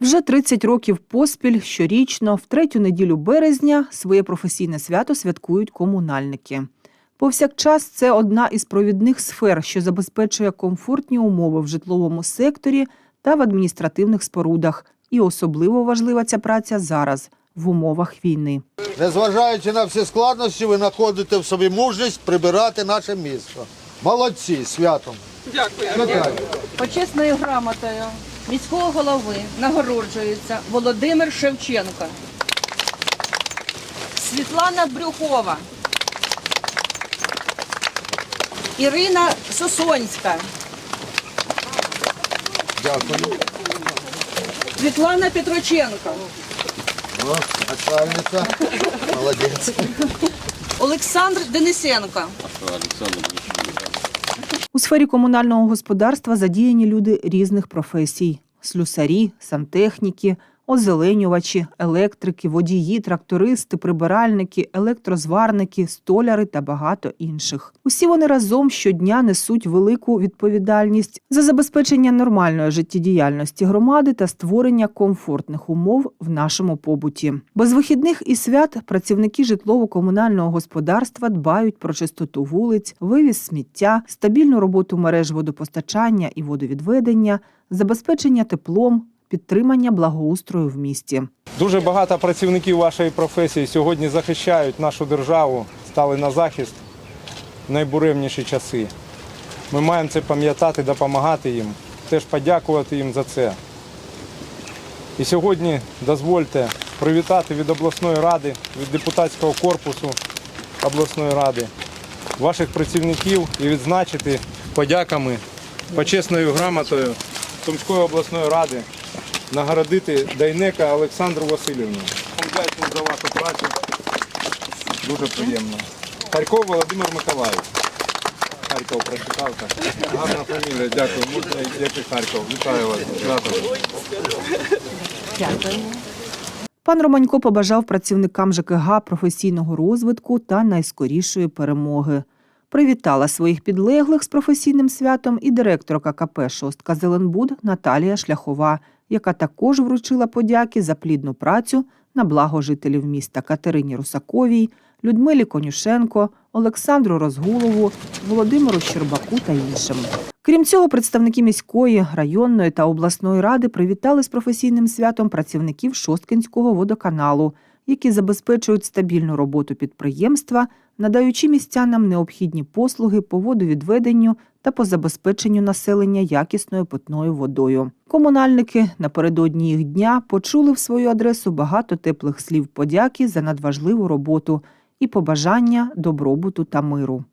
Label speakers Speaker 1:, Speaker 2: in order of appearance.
Speaker 1: Вже 30 років поспіль щорічно, в третю неділю березня, своє професійне свято святкують комунальники. Повсякчас це одна із провідних сфер, що забезпечує комфортні умови в житловому секторі та в адміністративних спорудах. І особливо важлива ця праця зараз в умовах війни.
Speaker 2: Незважаючи на всі складнощі, ви знаходите в собі мужність прибирати наше місто. Молодці, святом. Дякую.
Speaker 3: Почесною грамотою міського голови нагороджується Володимир Шевченко, Світлана Брюхова, Ірина Сосонська,
Speaker 2: Дякую.
Speaker 3: Світлана Петроченко,
Speaker 2: О, начальниця. Молодець.
Speaker 3: Олександр Денисенко.
Speaker 1: У сфері комунального господарства задіяні люди різних професій: слюсарі, сантехніки, озеленювачі, електрики, водії, трактористи, прибиральники, електрозварники, столяри та багато інших. Усі вони разом щодня несуть велику відповідальність за забезпечення нормальної життєдіяльності громади та створення комфортних умов в нашому побуті. Без вихідних і свят працівники житлово-комунального господарства дбають про чистоту вулиць, вивіз сміття, стабільну роботу мереж водопостачання і водовідведення, забезпечення теплом, підтримання благоустрою в місті.
Speaker 4: Дуже багато працівників вашої професії сьогодні захищають нашу державу, стали на захист в найбуремніші часи. Ми маємо це пам'ятати, допомагати їм, теж подякувати їм за це. І сьогодні дозвольте привітати від обласної ради, від депутатського корпусу обласної ради ваших працівників і відзначити подяками, почесною грамотою Сумської обласної ради нагородити Дайнека Олександру Васильівну. Вдячний за вашу працю. Дуже приємно. Харков Володимир Миколаївич. Харків прочитав. Гарна фамілія, дякую. Можна як Харків. Вітаю вас. Дякую.
Speaker 1: Пан Романько побажав працівникам ЖКГ професійного розвитку та найскорішої перемоги. Привітала своїх підлеглих з професійним святом і директорка КП «Шостка Зеленбуд» Наталія Шляхова, яка також вручила подяки за плідну працю на благо жителів міста Катерині Русаковій, Людмилі Конюшенко, Олександру Розгулову, Володимиру Щербаку та іншим. Крім цього, представники міської, районної та обласної ради привітали з професійним святом працівників Шосткинського водоканалу, які забезпечують стабільну роботу підприємства, надаючи містянам необхідні послуги по водовідведенню та по забезпеченню населення якісною питною водою. Комунальники напередодні їх дня почули в свою адресу багато теплих слів подяки за надважливу роботу і побажання добробуту та миру.